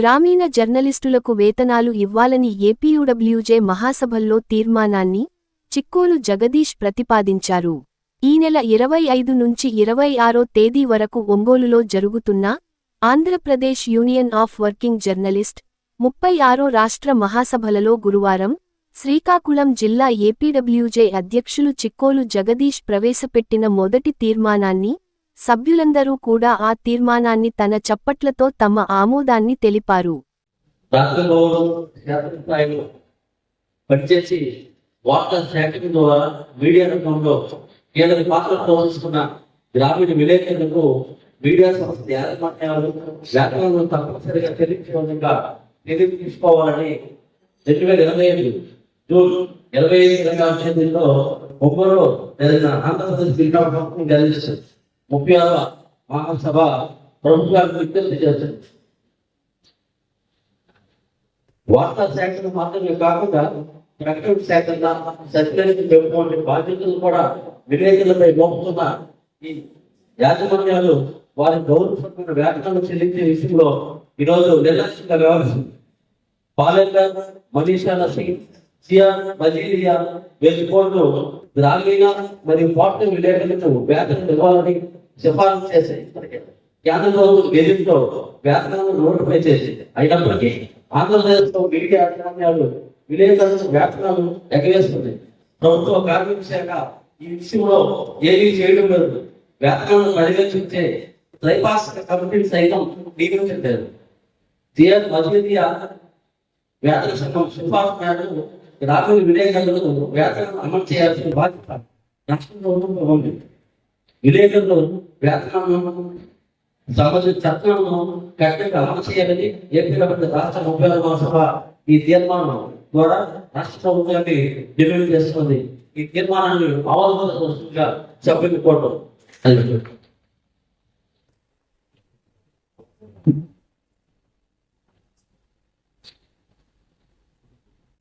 గ్రామీణ జర్నలిస్టులకు వేతనాలు ఇవ్వాలని ఏపీయూడబ్ల్యూజే మహాసభల్లో తీర్మానాన్ని చిక్కోలు జగదీష్ ప్రతిపాదించారు. ఈ నెల ఇరవై ఐదు నుంచి ఇరవై ఆరో తేదీ వరకు ఒంగోలులో జరుగుతున్న Andhra Pradesh union of working journalist ముప్పై ఆరో రాష్ట్ర మహాసభలలో గురువారం శ్రీకాకుళం జిల్లా ఏపీడబ్ల్యూజే అధ్యక్షులు చిక్కోలు జగదీష్ ప్రవేశపెట్టిన మొదటి తీర్మానాన్ని సభ్యులందరూ కూడా ఆ తీర్మానాన్ని తన చప్పట్లతో తమ ఆమోదాన్ని తెలిపారు. పనిచేసి వార్తా ద్వారా మీడియా రంగంలో కీలక పాత్ర పోషిస్తున్న గ్రామీణ విలేకరులకు మీడియా సంస్థ యాజమాన్యాలు తప్పనిసరిగా తీసుకోవాలని రెండు వేల ఇరవై ఐదు జూన్ ఇరవై ఐదు ఇరవై తేదీలో జరిగిన ఆంధ్రప్రదేశ్ ప్రభుత్వం జరిగిస్తుంది ముప్పై ఆరవ మహాసభ ప్రభుత్వానికి విజ్ఞప్తి చేస్తుంది వార్తా శాఖను మాత్రమే కాకుండా ప్రకటన సేకరణ సత్యానికి చెప్పుకోండి బాధ్యతలు కూడా విలేకరులపై మోపుతున్న ఈ యాజమాన్యాలు వారి గౌరవమైన వ్యాఖ్యలు చెల్లించే విషయంలో ఈరోజు నిర్లక్ష్యంగా వ్యవహరిస్తుంది. పాలెందర్ మనీషా నసింగ్ మజీరియా మజీలియా వెలుకోళ్ళు గ్రామీణ మరియు పట్టణ విలేకరులకు వేతనం ఇవ్వాలని సిఫారసు చేసేది కేంద్ర ప్రభుత్వం గెజిట్లో వేతనాలను నోటిఫై చేసి అయినప్పటికీ ఆంధ్రప్రదేశ్లో మీడియా యాజమాన్యాలు విలేకరులకు వేతనాలు ఎగవేస్తుంది ప్రభుత్వ కార్మిక శాఖ ఈ విషయంలో ఏమీ చేయడం లేదు. వేతనాలను పర్యవేక్షించే త్రైపాక్షిక కమిటీని సైతం నియమించలేదు. సిఆర్ మజీలియా వేతన సంఘం సిఫార్సు మేరకు గ్రామీణ విలేకరులకు వేతనం అమలు చేయాల్సిన బాధ్యత రాష్ట్ర ప్రభుత్వం ఉంది. విలేకరులు వేతనం సమస్య చట్టాలను కఠినంగా అమలు చేయాలని ఏపీ రాష్ట్ర ముప్పై ఆరవ సభ ఈ తీర్మానం ద్వారా రాష్ట్ర ప్రభుత్వాన్ని డిమాండ్ చేస్తుంది ఈ తీర్మానాన్ని అమలుగా సభ్యులు కోరడం.